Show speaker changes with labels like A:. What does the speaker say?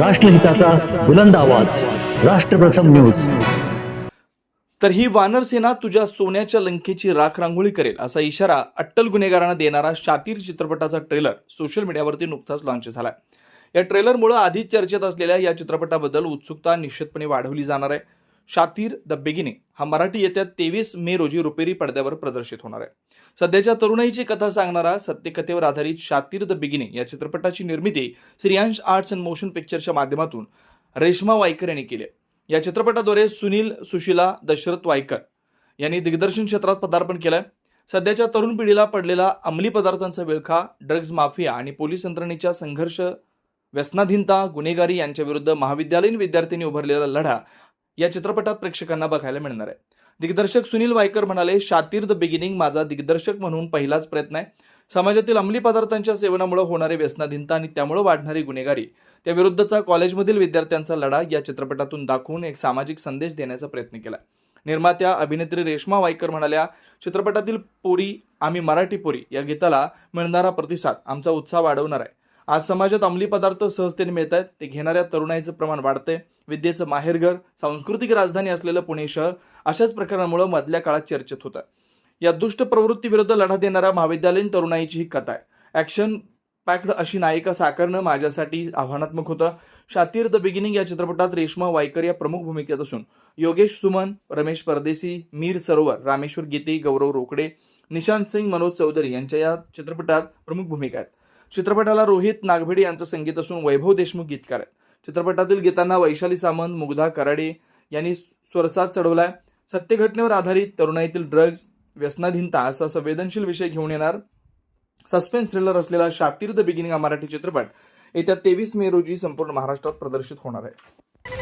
A: राष्ट्रहिताचा बुलंद आवाज. राष्ट्रप्रथम न्यूज.
B: तर ही वानरसेना तुझ्या सोन्याच्या लंकेची राख रांगोळी करेल असा इशारा अट्टल गुन्हेगारांना देणारा शातीर चित्रपटाचा ट्रेलर सोशल मीडियावरती नुकताच लॉन्च झालाय. या ट्रेलरमुळे आधीच चर्चेत असलेल्या या चित्रपटाबद्दल उत्सुकता निश्चितपणे वाढवली जाणार आहे. शातीर द बिगिनिंग हा मराठी येत्या तेवीस मे रोजी रुपेरी पडद्यावर प्रदर्शित होणार आहे सध्याच्या तरुणाईची कथा सांगणारा सत्यकथेवर आधारित शातीर द बिगिनिंग या चित्रपटाची निर्मिती श्रियांश आर्ट्स अँड मोशन पिक्चरच्या माध्यमातून रेश्मा वायकर यांनी केली आहे. या चित्रपटाद्वारे सुनील सुशिला दशरथ वायकर यांनी दिग्दर्शन क्षेत्रात पदार्पण केलंय सध्याच्या तरुण पिढीला पडलेला अंमली पदार्थांचा विळखा ड्रग्ज माफिया आणि पोलीस यंत्रणेच्या संघर्ष व्यसनाधीनता गुन्हेगारी यांच्या विरुद्ध महाविद्यालयीन विद्यार्थ्यांनी उभारलेला लढा या चित्रपटात प्रेक्षकांना बघायला मिळणार आहे. दिग्दर्शक सुनील वायकर म्हणाले शातीर द बिगिनिंग माझा दिग्दर्शक म्हणून पहिलाच प्रयत्न आहे. समाजातील अंमली पदार्थांच्या सेवनामुळे होणारे व्यसनाधीनता आणि त्यामुळे वाढणारी गुन्हेगारी. त्या विरुद्धचा कॉलेजमधील विद्यार्थ्यांचा लढा या चित्रपटातून दाखवून एक सामाजिक संदेश देण्याचा प्रयत्न केला. निर्मात्या अभिनेत्री रेश्मा वायकर म्हणाल्या चित्रपटातील पोरी आम्ही मराठी पोरी या गीताला मिळणारा प्रतिसाद आमचा उत्साह वाढवणार आहे. आज समाजात अंमली पदार्थ सहजतेने मिळत आहेत ते घेणाऱ्या तरुणाईचं प्रमाण वाढतंय. विद्येचं माहेरघर सांस्कृतिक राजधानी असलेलं पुणे शहर अशाच प्रकारांमुळे मधल्या काळात चर्चेत होतं या दुष्ट प्रवृत्तीविरुद्ध लढा देणाऱ्या महाविद्यालयीन तरुणाईची ही कथा आहे. ॲक्शन पॅक्ड अशी नायिका साकारणं माझ्यासाठी आव्हानात्मक होतं. शातीर द बिगिनिंग या चित्रपटात रेश्मा वायकर या प्रमुख भूमिकेत असून योगेश सुमन रमेश परदेसी मीर सरोवर रामेश्वर गीते गौरव रोकडे निशांत सिंग मनोज चौधरी यांच्या या चित्रपटात प्रमुख भूमिका आहेत. चित्रपटाला रोहित नागभिडे यांचं संगीत असून वैभव देशमुख गीतकार आहेत. चित्रपटातील गीतांना वैशाली सामंत मुग्धा कराडे यांनी स्वरसाद चढवलाय. सत्यघटनेवर आधारित तरुणाईतील ड्रग्ज व्यसनाधीनता असा संवेदनशील विषय घेऊन येणार. सस्पेन्स थ्रिलर असलेला शातीर द बिगिनिंग हा मराठी चित्रपट येत्या तेवीस मे रोजी संपूर्ण महाराष्ट्रात प्रदर्शित होणार आहे.